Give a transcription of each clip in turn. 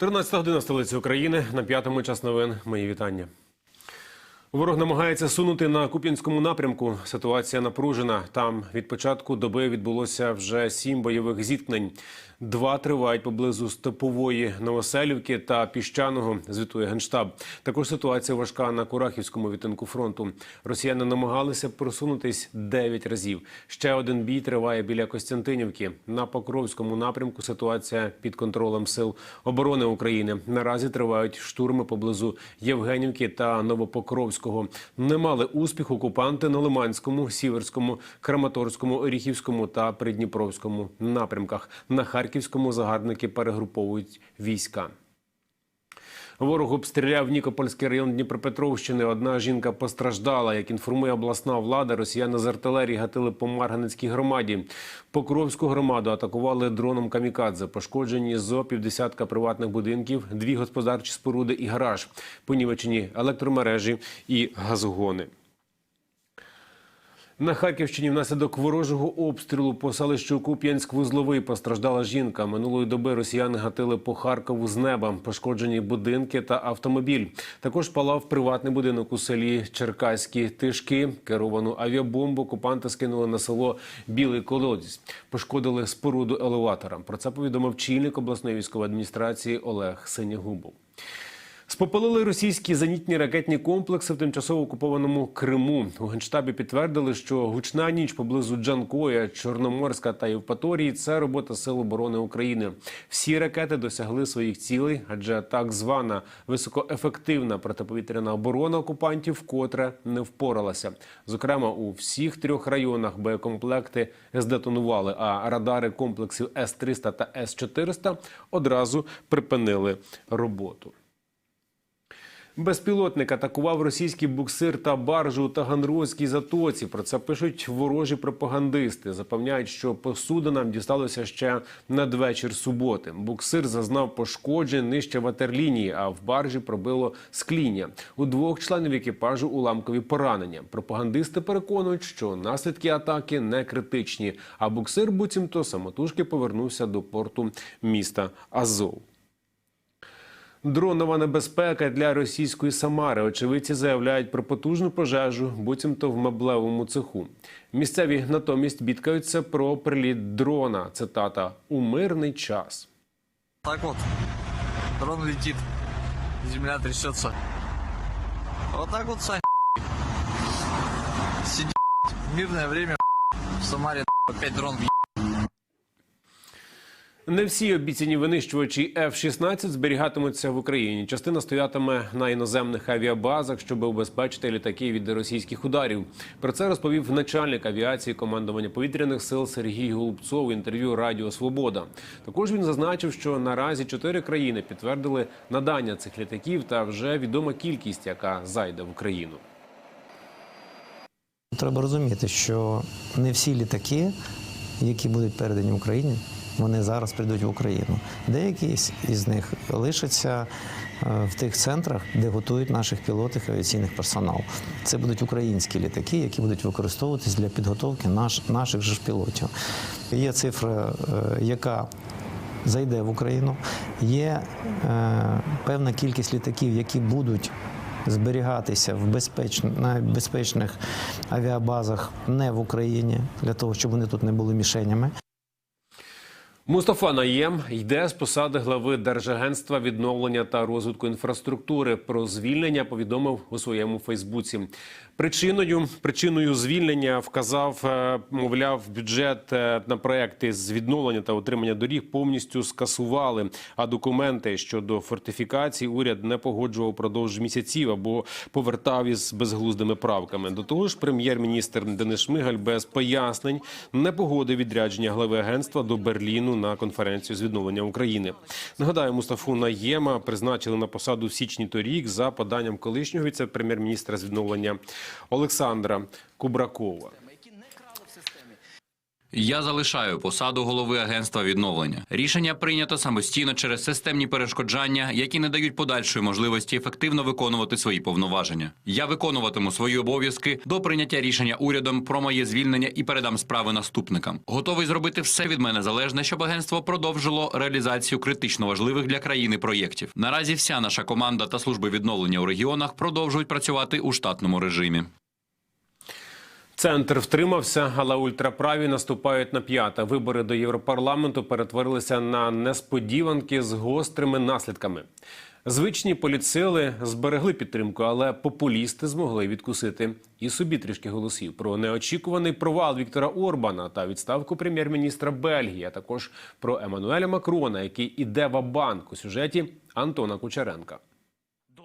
13 година столиці України на п'ятому час новин. Мої вітання. Ворог намагається сунути на Куп'янському напрямку. Ситуація напружена. Там від початку доби відбулося вже сім бойових зіткнень. Два тривають поблизу Степової Новоселівки та Піщаного. Звітує генштаб. Також ситуація важка на Курахівському відтинку фронту. Росіяни намагалися просунутись дев'ять разів. Ще один бій триває біля Костянтинівки. На Покровському напрямку ситуація під контролем сил оборони України. Наразі тривають штурми поблизу Євгенівки та Новопокровського. Не мали успіху окупанти на Лиманському, Сіверському, Краматорському, Оріхівському та Придніпровському напрямках. На Харківському загарбники перегруповують війська. Ворог обстріляв Нікопольський район Дніпропетровщини. Одна жінка постраждала. Як інформує обласна влада, росіяни з артилерії гатили по Марганецькій громаді. Покровську громаду атакували дроном камікадзе. Пошкоджені зо півдесятка приватних будинків, дві господарчі споруди і гараж. Понівечені електромережі і газогони. На Харківщині внаслідок ворожого обстрілу по селищу Куп'янськ-Вузловий постраждала жінка. Минулої доби росіяни гатили по Харкову з неба, пошкоджені будинки та автомобіль. Також палав приватний будинок у селі Черкаські Тишки. Керовану авіабомбу окупанти скинули на село Білий Колодязь. Пошкодили споруду елеватора. Про це повідомив чільник обласної військової адміністрації Олег Синягубов. Спопалили російські зенітні ракетні комплекси в тимчасово окупованому Криму. У генштабі підтвердили, що гучна ніч поблизу Джанкоя, Чорноморська та Євпаторії – це робота Сил оборони України. Всі ракети досягли своїх цілей, адже так звана високоефективна протиповітряна оборона окупантів вкотре не впоралася. Зокрема, у всіх трьох районах боєкомплекти здетонували, а радари комплексів С-300 та С-400 одразу припинили роботу. Безпілотник атакував російський буксир та баржу у Таганрозькій затоці. Про це пишуть ворожі пропагандисти. Запевняють, що посудинам дісталося ще надвечір суботи. Буксир зазнав пошкоджень нижче ватерлінії, а в баржі пробило скління. У двох членів екіпажу уламкові поранення. Пропагандисти переконують, що наслідки атаки не критичні. А буксир буцімто самотужки повернувся до порту міста Азов. Дронова небезпека для російської Самари. Очевидці заявляють про потужну пожежу, буцімто в меблевому цеху. Місцеві натомість бідкаються про приліт дрона. Цитата у мирний час. Так вот, дрон летит, земля трясется. Вот так вот, Сань. Сиди, в мирное время в Самаре опять дрон въеб. Не всі обіцяні винищувачі F-16 зберігатимуться в Україні. Частина стоятиме на іноземних авіабазах, щоб убезпечити літаки від російських ударів. Про це розповів начальник авіації командування повітряних сил Сергій Голубцов в інтерв'ю Радіо Свобода. Також він зазначив, що наразі чотири країни підтвердили надання цих літаків та вже відома кількість, яка зайде в Україну. Треба розуміти, що не всі літаки, які будуть передані Україні, вони зараз прийдуть в Україну. Деякі із них лишаться е, в тих центрах, де готують наших пілотів і авіаційних персонал. Це будуть українські літаки, які будуть використовуватись для підготовки наш, наших ж пілотів. Є цифра, е, яка зайде в Україну. Є е, певна кількість літаків, які будуть зберігатися в безпеч... на безпечних авіабазах не в Україні, для того, щоб вони тут не були мішенями. Мустафа Наєм йде з посади глави Держагентства відновлення та розвитку інфраструктури. Про звільнення повідомив у своєму Фейсбуці. Причиною причиною звільнення вказав, е, мовляв, бюджет е, на проекти з відновлення та утримання доріг повністю скасували. А документи щодо фортифікацій уряд не погоджував продовж місяців або повертав із безглуздими правками. До того ж, прем'єр-міністр Денис Шмигаль без пояснень не погодив відрядження глави агентства до Берліну на конференцію з відновлення України. Нагадаю, Мустафу Наєма призначили на посаду в січні торік за поданням колишнього віце-прем'єр-міністра з відновлення Олександра Кубракова. Я залишаю посаду голови агентства відновлення. Рішення прийнято самостійно через системні перешкоджання, які не дають подальшої можливості ефективно виконувати свої повноваження. Я виконуватиму свої обов'язки до прийняття рішення урядом про моє звільнення і передам справи наступникам. Готовий зробити все від мене залежне, щоб агентство продовжило реалізацію критично важливих для країни проєктів. Наразі вся наша команда та служби відновлення у регіонах продовжують працювати у штатному режимі. Центр втримався, але ультраправі наступають на п'яте. Вибори до Європарламенту перетворилися на несподіванки з гострими наслідками. Звичні політсили зберегли підтримку, але популісти змогли відкусити і собі трішки голосів про неочікуваний провал Віктора Орбана та відставку прем'єр-міністра Бельгії, а також про Еммануеля Макрона, який іде в банк у сюжеті Антона Кучеренка.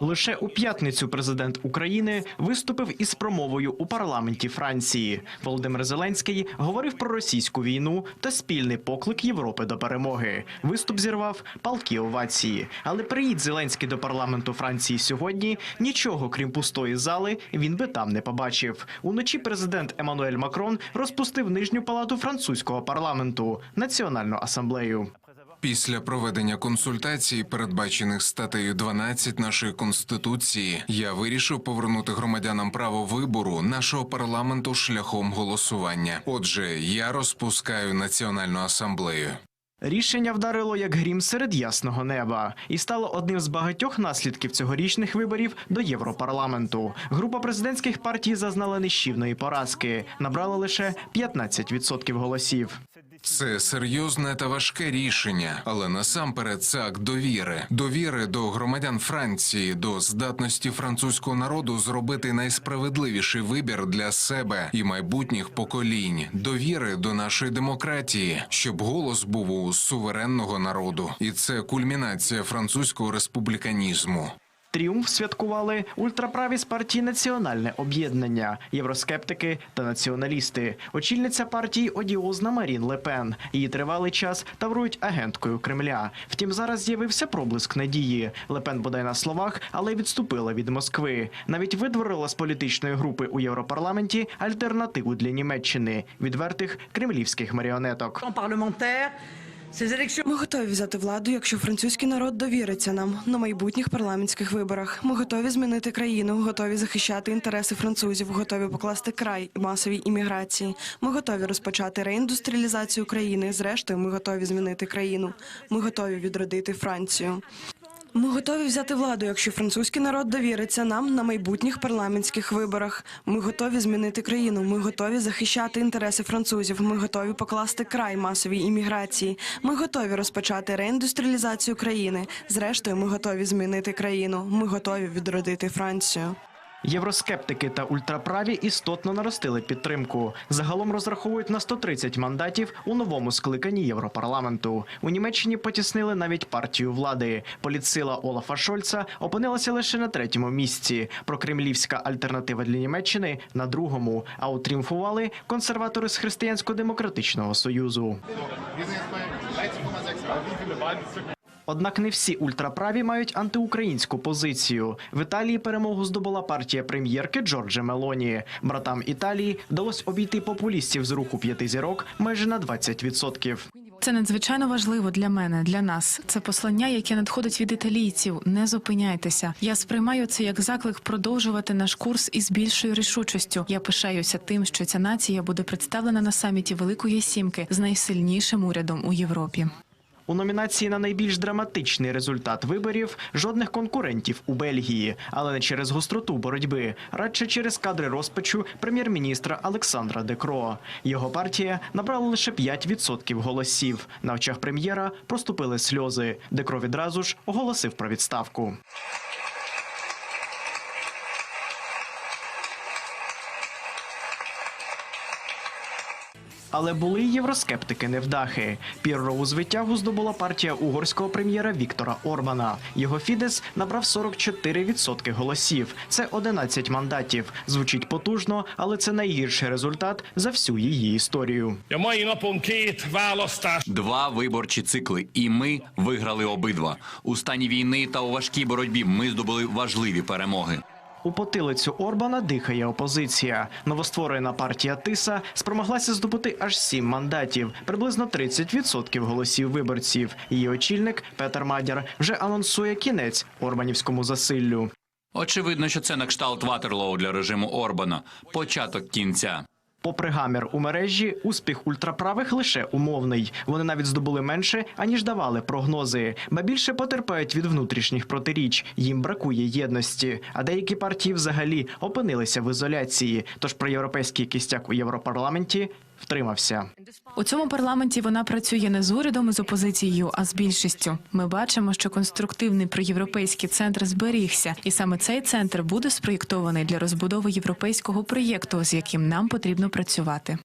Лише у п'ятницю президент України виступив із промовою у парламенті Франції. Володимир Зеленський говорив про російську війну та спільний поклик Європи до перемоги. Виступ зірвав палкі овації. Але приїдь Зеленський до парламенту Франції сьогодні. Нічого крім пустої зали він би там не побачив. Уночі президент Еммануель Макрон розпустив нижню палату французького парламенту Національну асамблею. Після проведення консультацій, передбачених статтею 12 нашої конституції, я вирішив повернути громадянам право вибору нашого парламенту шляхом голосування. Отже, я розпускаю національну асамблею. Рішення вдарило як грім серед ясного неба і стало одним з багатьох наслідків цьогорічних виборів до Європарламенту. Група президентських партій зазнала нищівної поразки, набрала лише 15% голосів. Це серйозне та важке рішення, але насамперед це акт довіри. Довіри до громадян Франції, до здатності французького народу зробити найсправедливіший вибір для себе і майбутніх поколінь. Довіри до нашої демократії, щоб голос був у суверенного народу, і це кульмінація французького республіканізму. Тріумф святкували ультраправі з партії Національне об'єднання, євроскептики та націоналісти. Очільниця партії одіозна Марін Лепен. Її тривалий час таврують агенткою Кремля. Втім, зараз з'явився проблиск надії. Лепен бодай на словах, але відступила від Москви. Навіть видворила з політичної групи у Європарламенті альтернативу для Німеччини відвертих кремлівських маріонеток. Ми готові взяти владу, якщо французький народ довіриться нам на майбутніх парламентських виборах. Ми готові змінити країну, готові захищати інтереси французів, готові покласти край масовій імміграції. Ми готові розпочати реіндустріалізацію країни. Зрештою, ми готові змінити країну. Ми готові відродити Францію. Ми готові взяти владу, якщо французький народ довіриться нам на майбутніх парламентських виборах. Ми готові змінити країну. Ми готові захищати інтереси французів. Ми готові покласти край масовій імміграції. Ми готові розпочати реіндустріалізацію країни. Зрештою, ми готові змінити країну. Ми готові відродити Францію. Євроскептики та ультраправі істотно наростили підтримку. Загалом розраховують на 130 мандатів у новому скликанні Європарламенту. У Німеччині потіснили навіть партію влади. Політсила Олафа Шольца опинилася лише на третьому місці. Прокремлівська альтернатива для Німеччини на другому. А утріумфували консерватори з Християнсько-демократичного союзу. Однак не всі ультраправі мають антиукраїнську позицію. В Італії перемогу здобула партія прем'єрки Джорджа Мелоні. Братам Італії вдалося обійти популістів з руху п'яти зірок майже на 20%. Це надзвичайно важливо для мене, для нас. Це послання, яке надходить від італійців. Не зупиняйтеся. Я сприймаю це як заклик продовжувати наш курс із більшою рішучістю. Я пишаюся тим, що ця нація буде представлена на саміті Великої Сімки з найсильнішим урядом у Європі. У номінації на найбільш драматичний результат виборів жодних конкурентів у Бельгії, але не через гостроту боротьби, радше через кадри розпачу прем'єр-міністра Олександра Декро. Його партія набрала лише 5% голосів. На очах прем'єра проступили сльози. Декро відразу ж оголосив про відставку. Але були й євроскептики невдахи. Піррову звитягу здобула партія угорського прем'єра Віктора Орбана. Його Фідес набрав 44% голосів. Це 11 мандатів. Звучить потужно, але це найгірший результат за всю її історію. Два виборчі цикли, і ми виграли обидва. У стані війни та у важкій боротьбі ми здобули важливі перемоги. У потилицю Орбана дихає опозиція. Новостворена партія Тиса спромоглася здобути аж сім мандатів, приблизно 30% голосів виборців. Її очільник Петер Мадяр вже анонсує кінець орбанівському засиллю. Очевидно, що це на кшталт Ватерлоу для режиму Орбана, початок кінця. Попри гамір у мережі, успіх ультраправих лише умовний. Вони навіть здобули менше, аніж давали прогнози, ба більше потерпають від внутрішніх протиріч. Їм бракує єдності. А деякі партії взагалі опинилися в ізоляції. Тож про європейський кістяк у Європарламенті втримався. У цьому парламенті вона працює не з урядом і з опозицією, а з більшістю. Ми бачимо, що конструктивний проєвропейський центр зберігся, і саме цей центр буде спроєктований для розбудови європейського проєкту, з яким нам потрібно працювати.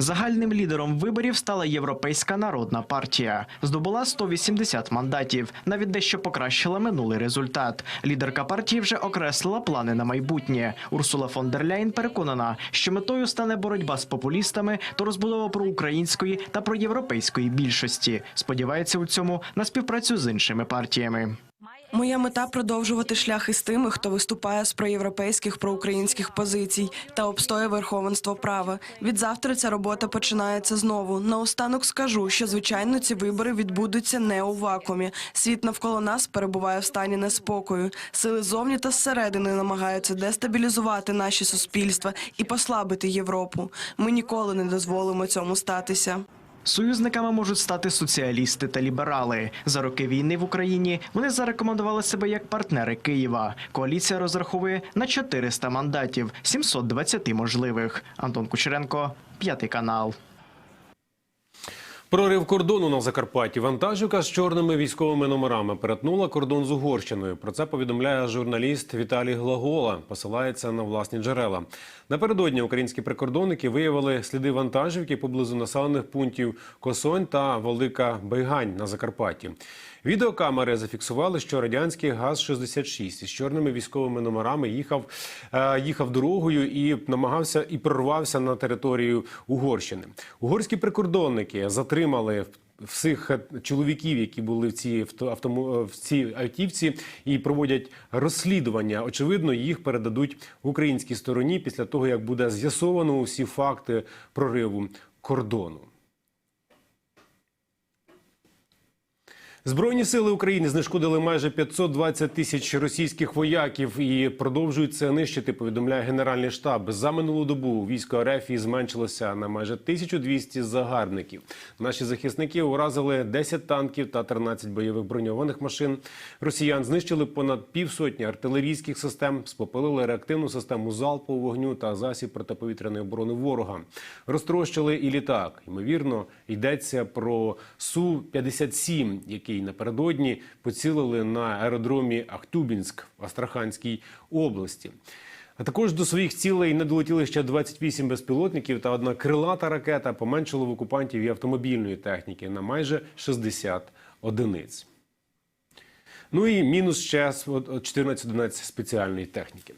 Загальним лідером виборів стала Європейська народна партія. Здобула 180 мандатів, навіть дещо покращила минулий результат. Лідерка партії вже окреслила плани на майбутнє. Урсула фон дер Ляйн переконана, що метою стане боротьба з популістами та розбудова проукраїнської та проєвропейської більшості. Сподівається у цьому на співпрацю з іншими партіями. Моя мета продовжувати шлях із тими, хто виступає з проєвропейських проукраїнських позицій та обстоює верховенство права. Від завтра ця робота починається знову. Наостанок скажу, що звичайно ці вибори відбудуться не у вакуумі. Світ навколо нас перебуває в стані неспокою. Сили зовні та зсередини намагаються дестабілізувати наші суспільства і послабити Європу. Ми ніколи не дозволимо цьому статися. Союзниками можуть стати соціалісти та ліберали. За роки війни в Україні вони зарекомендували себе як партнери Києва. Коаліція розраховує на 400 мандатів, 720 можливих. Антон Кучеренко, п'ятий канал. Прорив кордону на Закарпатті. Вантажівка з чорними військовими номерами перетнула кордон з Угорщиною. Про це повідомляє журналіст Віталій Глагола. Посилається на власні джерела. Напередодні українські прикордонники виявили сліди вантажівки поблизу населених пунктів Косонь та Велика Байгань на Закарпатті. Відеокамери зафіксували, що радянський ГАЗ-66 із чорними військовими номерами їхав, е, їхав дорогою і намагався і прорвався на територію Угорщини. Угорські прикордонники затримали всіх е, чоловіків, які були в цій авто- автому в цій автівці, і проводять розслідування. Очевидно, їх передадуть українській стороні після того, як буде з'ясовано усі факти прориву кордону. Збройні сили України знешкодили майже 520 тисяч російських вояків і продовжують це нищити. Повідомляє Генеральний штаб. За минулу добу військо РФ зменшилося на майже 1200 загарбників. Наші захисники уразили 10 танків та 13 бойових броньованих машин. Росіян знищили понад півсотні артилерійських систем, спопилили реактивну систему залпового вогню та засіб протиповітряної оборони ворога. Розтрощили і літак. Ймовірно, йдеться про су 57 який напередодні поцілили на аеродромі Ахтубінськ в Астраханській області. А також до своїх цілей не долетіли ще 28 безпілотників та одна крилата ракета поменшила в окупантів і автомобільної техніки на майже 60 одиниць. Ну і мінус ще 14 одиниць спеціальної техніки.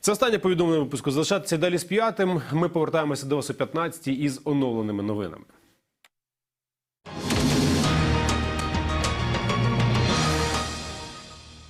Це останнє повідомлення випуску. Залишайтеся далі з п'ятим. Ми повертаємося до вас о 15 із оновленими новинами.